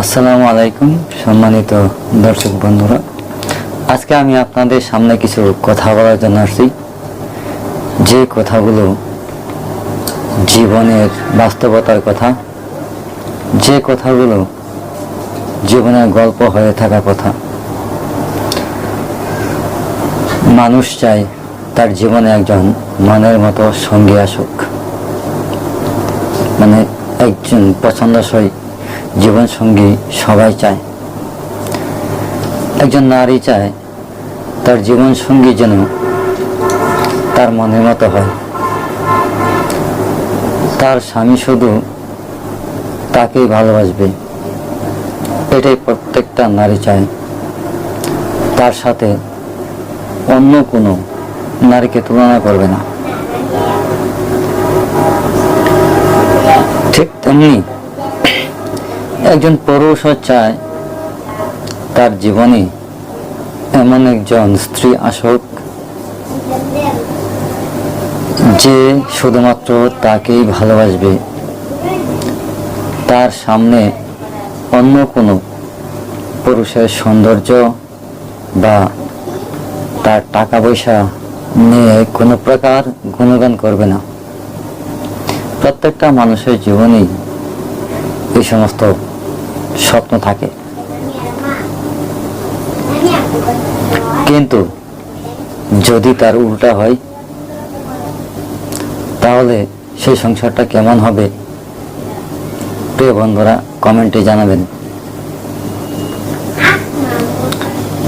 আসসালামু আলাইকুম, সম্মানিত দর্শক বন্ধুরা। আজকে আমি আপনাদের সামনে কিছু কথা বলার জন্য আসছি। যে কথাগুলো জীবনের বাস্তবতার কথা, যে কথাগুলো জীবনের গল্প হয়ে থাকা কথা। মানুষ চায় তার জীবনে একজন মনের মতো সঙ্গী আসুক। মানে একজন পছন্দসই জীবন সঙ্গী সবাই চায়। একজন নারী চায় তার জীবন সঙ্গী যেন তার মনের মতো হয়। তার স্বামী শুধু তাকেই ভালোবাসবে। এটাই প্রত্যেকটা নারী চায়। তার সাথে অন্য কোনো নারীকে তুলনা করবে না। ঠিক তেমনি একজন পুরুষও চায় তার জীবনে এমন একজন স্ত্রী আসুক, যে শুধুমাত্র তাকেই ভালোবাসবে। তার সামনে অন্য কোনো পুরুষের সৌন্দর্য বা তার টাকা পয়সা নিয়ে কোনো প্রকার গুণগান করবে না। প্রত্যেকটা মানুষের জীবনেই এই সমস্ত স্বপ্ন থাকে। কিন্তু যদি তার উল্টা হয়, তাহলে সেই সংসারটা কেমন হবে? প্রিয় বন্ধুরা, কমেন্টে জানাবেন।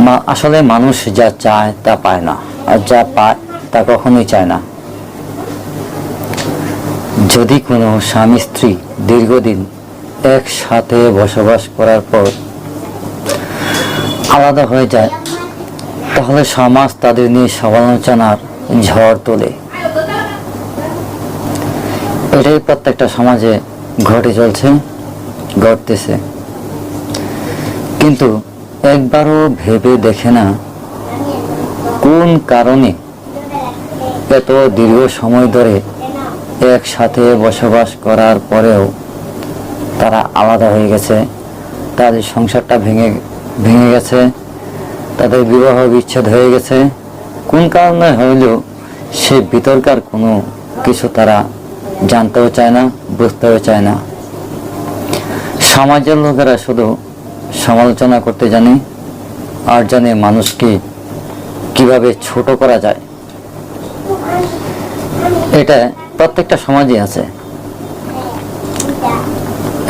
মা, আসলে মানুষ যা চায় তা পায় না, আর যা পায় তা কখনোই চায় না। যদি কোনো স্বামী স্ত্রী দীর্ঘদিন একসাথে বসবাস করার পর আলাদা হয়ে যায়। তাহলে সমাজ তাদের নিয়ে সমালোচনার ঝড় তোলে। এটাই প্রত্যেকটা সমাজে ঘটে চলছে, ঘটতেছে। কিন্তু একবারও ভেবে দেখে না কোন কারণে এত দীর্ঘ সময় ধরে একসাথে বসবাস করার পরেও তারা আলাদা হয়ে গেছে। তাদের সংসারটা ভেঙে ভেঙে গেছে। তাদের বিবাহ বিচ্ছেদ হয়ে গেছে। কোন কারণে হইলেও সে বিতর্কার কোনো কিছু তারা জানতেও চায় না, বুঝতেও চায় না। সমাজের লোকেরা শুধু সমালোচনা করতে জানে, আর জানে মানুষকে কীভাবে ছোট করা যায়। এটা প্রত্যেকটা সমাজে আছে।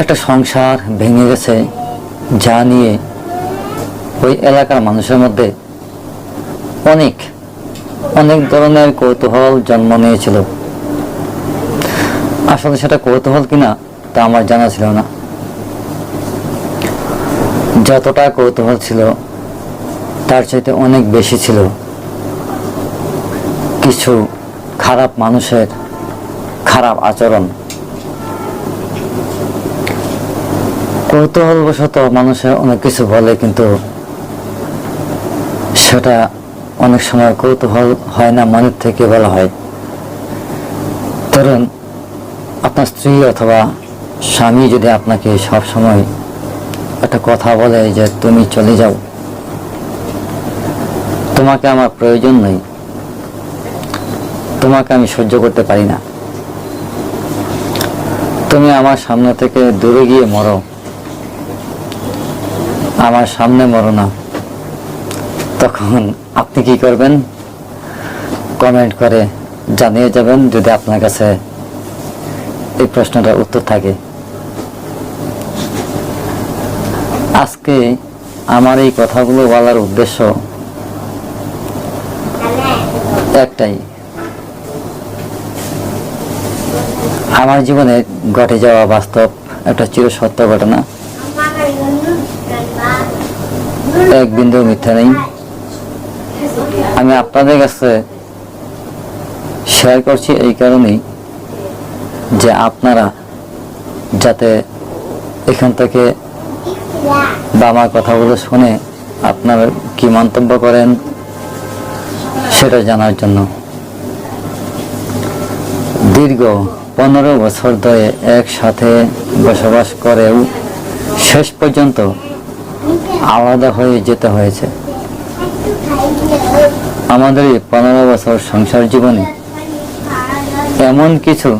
একটা সংসার ভেঙে গেছে যা নিয়ে ওই এলাকার মানুষের মধ্যে অনেক অনেক ধরনের কৌতূহল জন্ম নিয়েছিল। আসলে সেটা কৌতূহল কিনা তা আমার জানা ছিল না। যতটা কৌতূহল ছিল, তার চাইতে অনেক বেশি ছিল কিছু খারাপ মানুষের খারাপ আচরণ। কৌতূহলবশত মানুষে অনেক কিছু বলে, কিন্তু সেটা অনেক সময় কৌতূহল হয় না মনের থেকে বলা হয়। ধরুন, আপনার স্ত্রী অথবা স্বামী যদি আপনাকে সব সময় একটা কথা বলে যে তুমি চলে যাও, তোমাকে আমার প্রয়োজন নেই, তোমাকে আমি সহ্য করতে পারি না। তুমি আমার সামনে থেকে দূরে গিয়ে মরো। আমার সামনে মরো না। তখন আপনি কি করবেন? কমেন্ট করে জানিয়ে যাবেন যদি আপনার কাছে এই প্রশ্নটার উত্তর থাকে। আজকে আমার এই কথাগুলো বলার উদ্দেশ্য একটাই। আমার জীবনে ঘটে যাওয়া বাস্তব একটা চির সত্য ঘটনা। এক বিন্দু মিথ্যা নেই। আমি আপনাদের কাছে শেয়ার করছি এই কারণেই যে আপনারা যাতে এখান থেকে বা আমার কথাগুলো শুনে আপনারা কি মন্তব্য করেন, সেটা জানার জন্য। দীর্ঘ পনেরো বছর ধরে একসাথে বসবাস করেও শেষ পর্যন্ত আলাদা হয়ে যেতে হয়েছে। আমাদের এই পনেরো বছর সংসার জীবনে এমন কিছু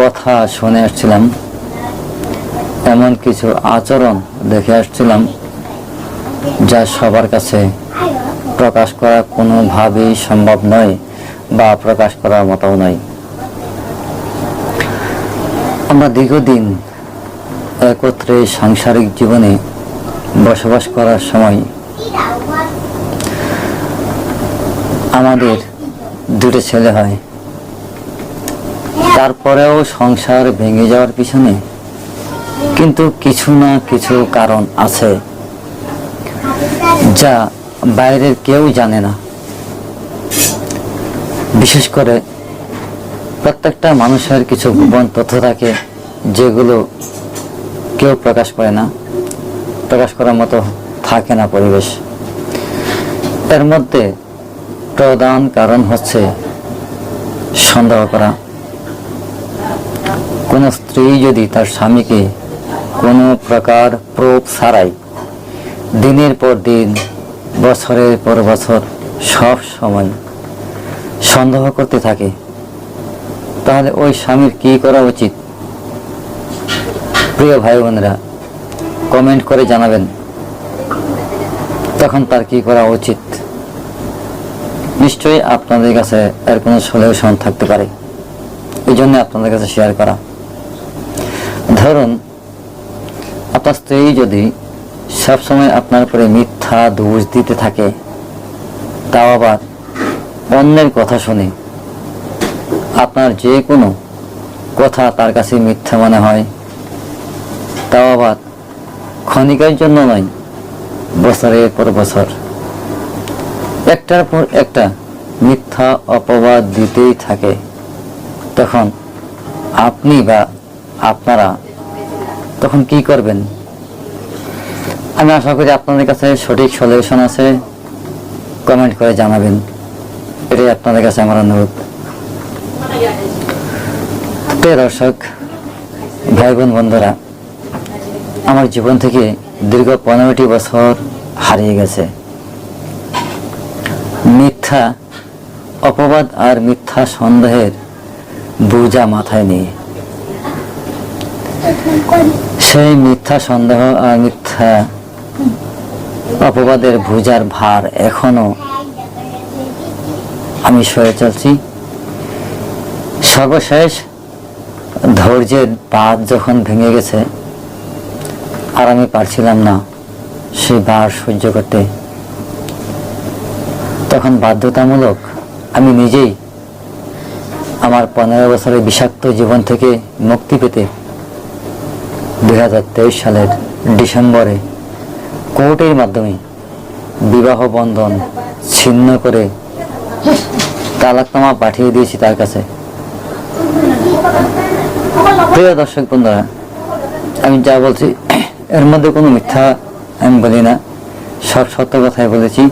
কথা শুনে আসছিলাম, এমন কিছু আচরণ দেখে আসছিলাম যা সবার কাছে প্রকাশ করা কোনোভাবেই সম্ভব নয় বা প্রকাশ করার মতো নয়। আমরা দীর্ঘদিন একত্রে সাংসারিক জীবনে বসবাস করার সময় আমাদের দুটো ছেলে হয়। তারপরেও সংসার ভেঙে যাওয়ার পিছনে কিন্তু কিছু না কিছু কারণ আছে যা বাইরের কেউ জানে না। বিশেষ করে প্রত্যেকটা মানুষের কিছু গোপন তথ্য থাকে যেগুলো কেউ প্রকাশ করে না। প্রকাশ করার মতো থাকে না পরিবেশ। এর মধ্যে প্রধান কারণ হচ্ছে সন্দেহ করা। কোনো স্ত্রী যদি তার স্বামীকে কোনো প্রকার প্রোপ ছাড়াই দিনের পর দিন, বছরের পর বছর সব সময় সন্দেহ করতে থাকে, তাহলে ওই স্বামীর কি করা উচিত? প্রিয় ভাই বোনেরা কমেন্ট করে জানাবেন। তখন তার কি করা উচিত? নিশ্চয়ই আপনাদের কাছে এর কোনো সলিউশন থাকতে পারে। এই জন্য আপনাদের কাছে শেয়ার করা। ধরুন, আপনার স্ত্রী যদি সবসময় আপনার উপরে মিথ্যা দোষ দিতে থাকে, তাও আবার অন্যের কথা শুনে আপনার যে কোনো কথা তার কাছে মিথ্যা মনে হয়, তাও আবার ক্ষণিকের জন্য নয়, বছরের পর বছর। একটার পর একটা মিথ্যা অপবাদ দিতেই থাকে। তখন আপনি বা আপনারা তখন কি করবেন? আমি আশা করি আপনাদের কাছে সঠিক সলিউশন আছে। কমেন্ট করে জানাবেন। এটাই আপনাদের কাছে আমার অনুরোধ। দর্শক ভাই বোন বন্ধুরা আমার জীবন থেকে দীর্ঘ পনেরোটি বছর হারিয়ে গেছে। মিথ্যা, অপবাদ আর মিথ্যা সন্দেহের বোঝা মাথায় নিয়ে সেই মিথ্যা সন্দেহ আর মিথ্যা অপবাদের বোঝার ভার এখনও আমি সয়ে চলছি। সর্বশেষ ধৈর্যের বাঁধ যখন ভেঙে গেছে আর আমি পারছিলাম না সেই বার সহ্য করতে। তখন বাধ্যতামূলক আমি নিজেই আমার পনেরো বছরের বিষাক্ত জীবন থেকে মুক্তি পেতে দু হাজার তেইশ সালের ডিসেম্বরে কোর্টের মাধ্যমে বিবাহ বন্ধন ছিন্ন করে তালাকনামা পাঠিয়ে দিয়েছি তার কাছে। প্রিয় দর্শক বন্ধুরা, আমি যা বলছি এর মধ্যে কোনো মিথ্যা আমি বলি না। সব সত্য কথাই বলেছি।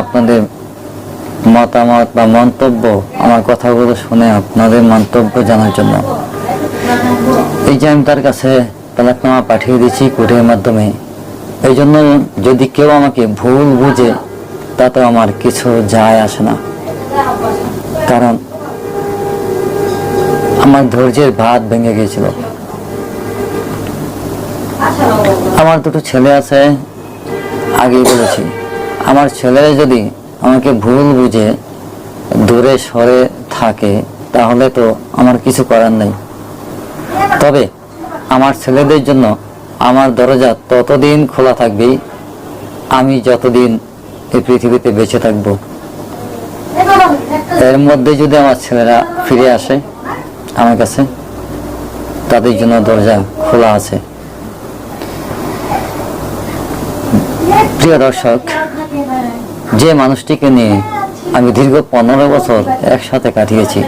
আপনাদের মতামত বা মন্তব্য, আমার কথাগুলো শুনে আপনাদের মন্তব্য জানার জন্য। এই যে আমি তার কাছে তালাকনামা পাঠিয়ে দিয়েছি কোর্টের মাধ্যমে, এই জন্য যদি কেউ আমাকে ভুল বুঝে, তাতে আমার কিছু যায় আসে না। কারণ আমার ধৈর্যের ভাত ভেঙে গিয়েছিল। আমার দুটো ছেলে আছে, আগেই বলেছি। আমার ছেলে যদি আমাকে ভুল বুঝে, দূরে সরে থাকে, তাহলে তো আমার কিছু করার নেই। তবে আমার ছেলেদের জন্য আমার দরজা ততদিন খোলা থাকবেই, আমি যতদিন এই পৃথিবীতে বেঁচে থাকব। এর মধ্যে যদি আমার ছেলেরা ফিরে আসে আমার কাছে, তাদের জন্য দরজা খোলা আছে। প্রিয় দর্শক, যে মানুষটিকে নিয়ে আমি দীর্ঘ পনেরো বছর একসাথে কাটিয়েছি,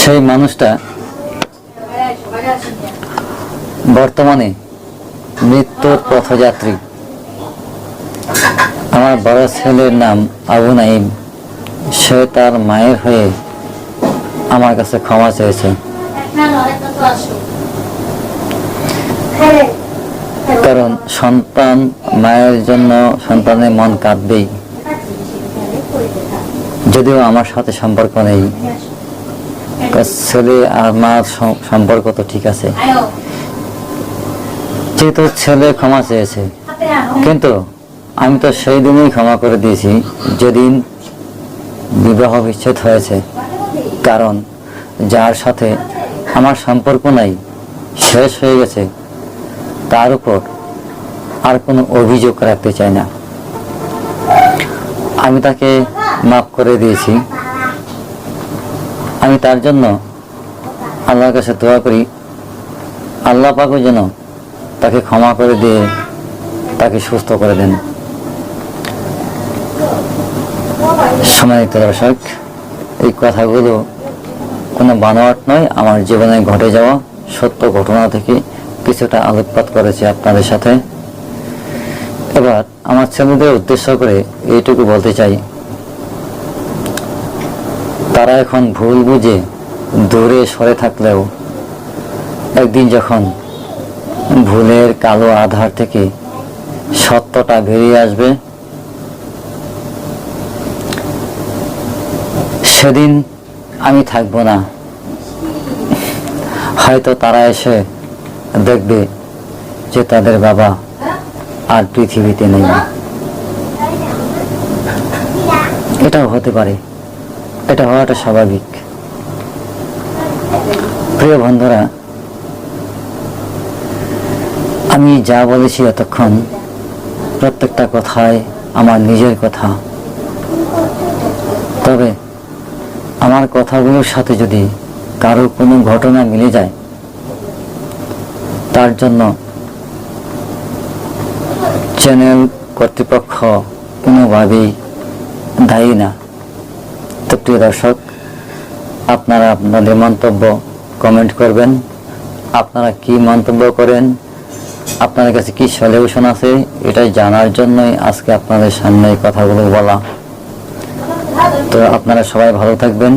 সেই মানুষটা বর্তমানে মৃত্যুর পথযাত্রী। আমার বড় ছেলের নাম আবু নাইম সে তার মায়ের হয়ে আমার কাছে ক্ষমা চেয়েছে। কারণ সন্তান মায়ের জন্য সন্তানের মন কাঁদবেই। যদিও আমার সাথে সম্পর্ক নেই। ছেলে আর মার সম্পর্ক তো ঠিক আছে। যেহেতু ছেলে ক্ষমা চেয়েছে। কিন্তু আমি তো সেই দিনই ক্ষমা করে দিয়েছি, যেদিন বিবাহ বিচ্ছেদ হয়েছে। কারণ যার সাথে আমার সম্পর্ক নাই, শেষ হয়ে গেছে, তার উপর আর কোনো অভিযোগ রাখতে চাই না। আমি তাকে মাফ করে দিয়েছি। আমি তার জন্য আল্লাহর কাছে দোয়া করি। আল্লাহ পাকও যেন তাকে ক্ষমা করে দিয়ে তাকে সুস্থ করে দেন। সম্মানিত দর্শক, এই কথাগুলো কোনো বানোয়াট নয়, আমার জীবনে ঘটে যাওয়া সত্য ঘটনা থেকে কিছুটা আলোকপাত করেছে আপনাদের সাথে। এবার আমার ছেলেদের উদ্দেশ্য করে এইটুকু বলতে চাই। তারা এখন ভুল বুঝে দূরে সরে থাকলেও একদিন যখন ভুলের কালো আধার থেকে সত্যটা বেরিয়ে আসবে, সেদিন আমি থাকব না। হয়তো তারা এসে দেখবে যে তাদের বাবা আর পৃথিবীতে নেই। এটাও হতে পারে। এটা হওয়াটা স্বাভাবিক। প্রিয় বন্ধুরা, আমি যা বলেছি এতক্ষণ, প্রত্যেকটা কথায় আমার নিজের কথা। তবে আমার কথাগুলোর সাথে যদি কারও কোনো ঘটনা মিলে যায়, তার জন্য চ্যানেল কর্তৃপক্ষ কোনোভাবেই দায়ী না। তো প্রিয় দর্শক, আপনারা আপনাদের মন্তব্য কমেন্ট করবেন। আপনারা কি মন্তব্য করেন? আপনাদের কাছে কি সলিউশন আছে? এটা জানার জন্যই আজকে আপনাদের সামনে এই কথাগুলো বলা। তো আপনারা সবাই ভালো থাকবেন।